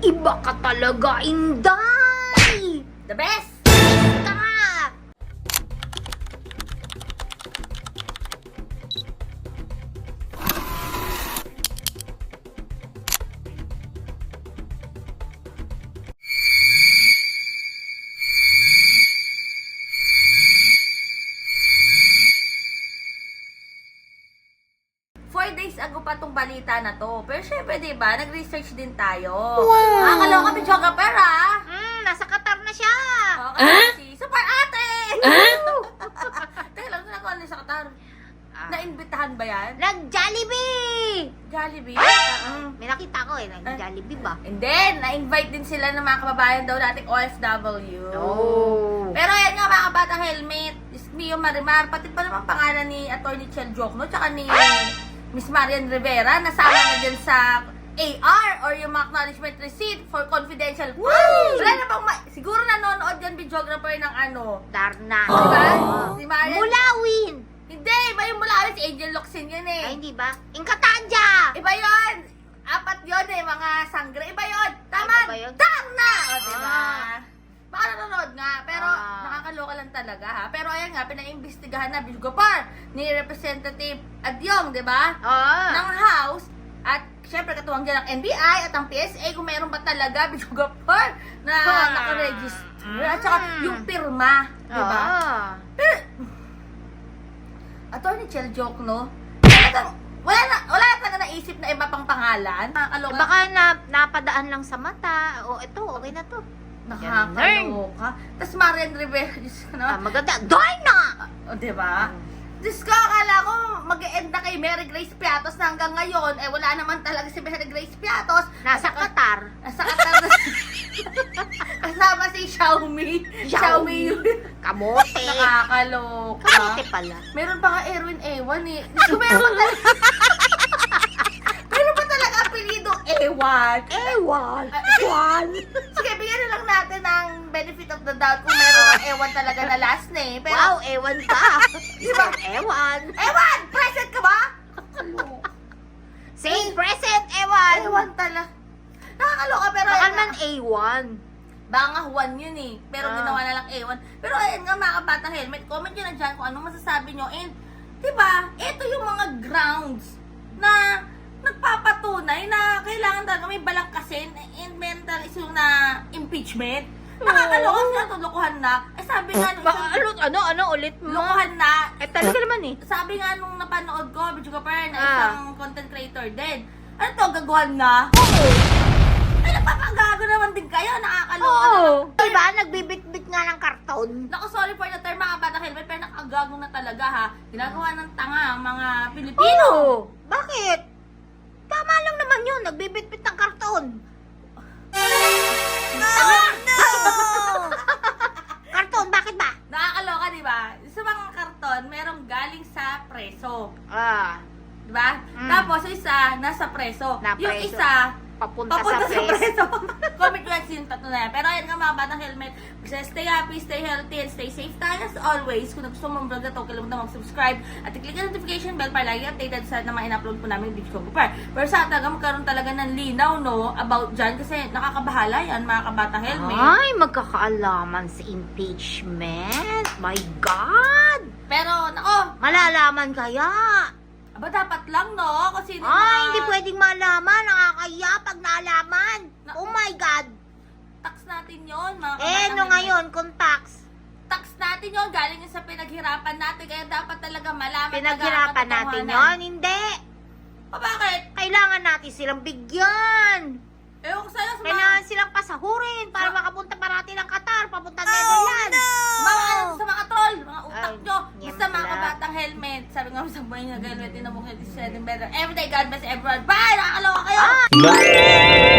Iba ka talaga, Inday! The best! Pa tong balita na to. Pero syempre, di ba, nag-research din tayo. Wow! Nakakaloka ni Jogger ah! Hmm, nasa Qatar na siya! Okay, si Super Ate! Teka lang, saan ako ano sa Qatar? Ah. Naimbitahan ba yan? Nag-Jollibee! Jollibee? Ah, may nakita ko eh, nag-Jollibee ba? And then, na-invite din sila ng mga kababayan daw nating OFW. Oh. Pero ayan nga mga kabata helmet, is Mio Marimar, pati pa naman pangalan ni Atty. Chel Jokno, tsaka ni Miss Marian Rivera, nasama na dyan sa AR or yung mga acknowledgement receipt for confidential funds. Wala na bang ma- siguro nanonood yan videographer ng ano. Darna. Diba? Si Marian. Mulawin! Hindi, iba yung mula si Angel Locsin yun eh. Ay, hindi ba? Inkatanja! Iba yun! Apat yun eh, mga sangre. Iba yun! Tama! Iba ba yun? Tama! O, diba? Ah. Baka nanonood nga, pero Ah. Nakakaloka lang talaga ha. Pero ayan nga, pinaimbestigahan na Bishopar ni Representative Adyong, di ba? Oo. Ng House. At syempre katuwang dyan ang NBI at ang PSA kung mayroon ba talaga Bishopar na Ah. nakaregister. At saka yung pirma, di ba? Ah. Pero, Attorney Chel Joke, no? Talagang, wala na, wala na talaga naisip na iba pang pangalan. Nakakaloka. Baka na, napadaan lang sa mata. O, ito, okay na to. Nakakaloka. Tapos Marian Rivera, Diyos ko Ah, na. maganda. Darna! O, di ba? Diyos ko, akala ko mag-e-end na kay Mary Grace Piatos na hanggang ngayon, eh wala naman talaga si Mary Grace Piatos. Nasa Qatar. Nasa Qatar na Kasama si Xiaomi. Xiaomi yun. Kamote. Nakakaloka. Kamote pala. Meron pa nga Erwin Ewan eh. Diyos ko, meron talaga. meron pa talaga apelido Ewan. Ewan. Ah, Ewan. Sige, bigyan na lang natin ng benefit of the doubt kung meron ng Ewan talaga na last name. Pero, Wow, ewan ka. Di ba? Ewan. Ewan! Present ka ba? Same present, ewan. Ewan talaga. Nakakaloka pero Baka ayun man nga. A1. Baka nga Juan yun eh. Pero Ah. ginawa na lang Ewan. Pero ayun nga mga kabatang helmet, comment nyo na dyan kung anong masasabi nyo. And, di ba, ito yung mga grounds na nagpapatunay na kailangan talaga may balangkasin and mental issue na impeachment. Nakakaloka sila to, lokohan na. Eh sabi nga nung Baka ano, ano, ano ulit mo? lokohan na, Eh, talaga naman eh. sabi nga nung napanood ko, Bidyo Kapar, na Ah. isang content creator din. Ano to, gaguhan na? Oo. Ay, napapagago naman din kayo, nakakaloka Oo. na. Diba, nagbibit-bit nga ng karton. Naku, sorry for the term mga bata helmet, pero nakagago na talaga ha. Ginagawa ng tanga ang mga Pilipino. Oo. Bakit? Karton, merong galing sa preso. Ah, Di ba? Mm. Tapos, isa, nasa preso. Na Yung preso. isa, papunta, papunta sa sa preso. Comment ko yung tatlo na yan. Pero ayun nga mga batang helmet. Stay happy, stay healthy, and stay safe tayo as always. Kung gusto mong vlog na to, kalimutan mag-subscribe at i-click ang notification bell para lagi updated sa na mga in-upload po namin video ko par. Pero sa talaga magkaroon talaga ng linaw no about dyan kasi nakakabahala yan mga kabatang helmet. Ay, magkakaalaman sa impeachment. My God! Pero nako, Malalaman kaya? Aba dapat lang no kasi sino Ay, mga hindi pwedeng malaman. Nakakaya pag nalaman. Na- Oh my God! tax natin yon mga Eh, kabatang no helmet. ngayon, kung tax, tax natin yon galing yun sa pinaghirapan natin kaya dapat talaga malaman pinaghirapan talaga ang natin katotohanan. yon Hindi! O bakit? Kailangan natin silang bigyan. Ewan ko sa'yo, sa mga, Kailangan silang pasahurin para makapunta parati ng Qatar, papunta Netherlands. mga, ano, sa mga troll, mga utak Ay, nyo. yan Basta mga pala. kabatang helmet. Sabi nga sa buhay niya, helmet din na mukha is getting better. Everyday, God bless everyone. Bye! Nakakaloka kayo! Ah!